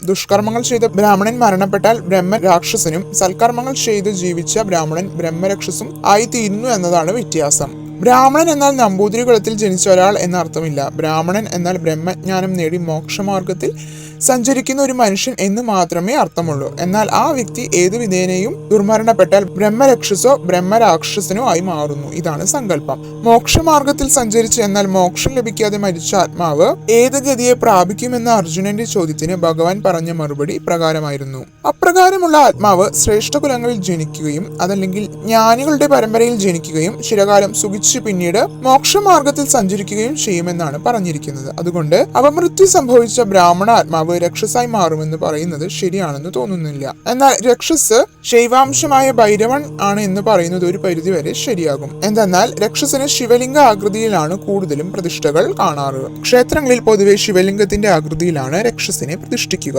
ദുഷ്കർമ്മങ്ങൾ ചെയ്ത ബ്രാഹ്മണൻ മരണപ്പെട്ടാൽ ബ്രഹ്മൻ രാക്ഷസനും സൽക്കർമ്മങ്ങൾ ചെയ്ത് ജീവിച്ച ബ്രാഹ്മണൻ ബ്രഹ്മരക്ഷസും ആയിത്തീരുന്നു എന്നതാണ് വ്യത്യാസം. ബ്രാഹ്മണൻ എന്നാൽ നമ്പൂതിരി കുലത്തിൽ ജനിച്ച ഒരാൾ എന്ന അർത്ഥമില്ല ബ്രാഹ്മണൻ എന്നാൽ ബ്രഹ്മജ്ഞാനം നേടി മോക്ഷമാർഗത്തിൽ സഞ്ചരിക്കുന്ന ഒരു മനുഷ്യൻ എന്ന് മാത്രമേ അർത്ഥമുള്ളൂ. എന്നാൽ ആ വ്യക്തി ഏതു വിധേനയും ദുർമരണപ്പെട്ടാൽ ബ്രഹ്മരക്ഷസോ ബ്രഹ്മരാക്ഷസനോ ആയി മാറുന്നു. ഇതാണ് സങ്കല്പം. മോക്ഷമാർഗത്തിൽ സഞ്ചരിച്ച് എന്നാൽ മോക്ഷം ലഭിക്കാതെ മരിച്ച ആത്മാവ് ഏത് ഗതിയെ പ്രാപിക്കുമെന്ന അർജുനന്റെ ചോദ്യത്തിന് ഭഗവാൻ പറഞ്ഞ മറുപടി പ്രകാരമായിരുന്നു അപ്രകാരമുള്ള ആത്മാവ് ശ്രേഷ്ഠ കുലങ്ങളിൽ ജനിക്കുകയും അതല്ലെങ്കിൽ ജ്ഞാനികളുടെ പരമ്പരയിൽ ജനിക്കുകയും ചിരകാലം സുഖിച്ച് പിന്നീട് മോക്ഷമാർഗത്തിൽ സഞ്ചരിക്കുകയും ചെയ്യുമെന്നാണ് പറഞ്ഞിരിക്കുന്നത്. അതുകൊണ്ട് അപമൃത്യു സംഭവിച്ച ബ്രാഹ്മണ ആത്മാവ് രക്ഷസായി മാറുമെന്ന് പറയുന്നത് ശരിയാണെന്ന് തോന്നുന്നില്ല. എന്നാൽ രക്ഷസ് ശൈവാംശമായ ഭൈരവൻ ആണ് എന്ന് പറയുന്നത് ഒരു പരിധിവരെ ശരിയാകും. എന്തെന്നാൽ രക്ഷസിന് ശിവലിംഗ ആകൃതിയിലാണ് കൂടുതലും പ്രതിഷ്ഠകൾ കാണാറ്. ക്ഷേത്രങ്ങളിൽ പൊതുവെ ശിവലിംഗത്തിന്റെ ആകൃതിയിലാണ് രക്ഷസിനെ പ്രതിഷ്ഠിക്കുക.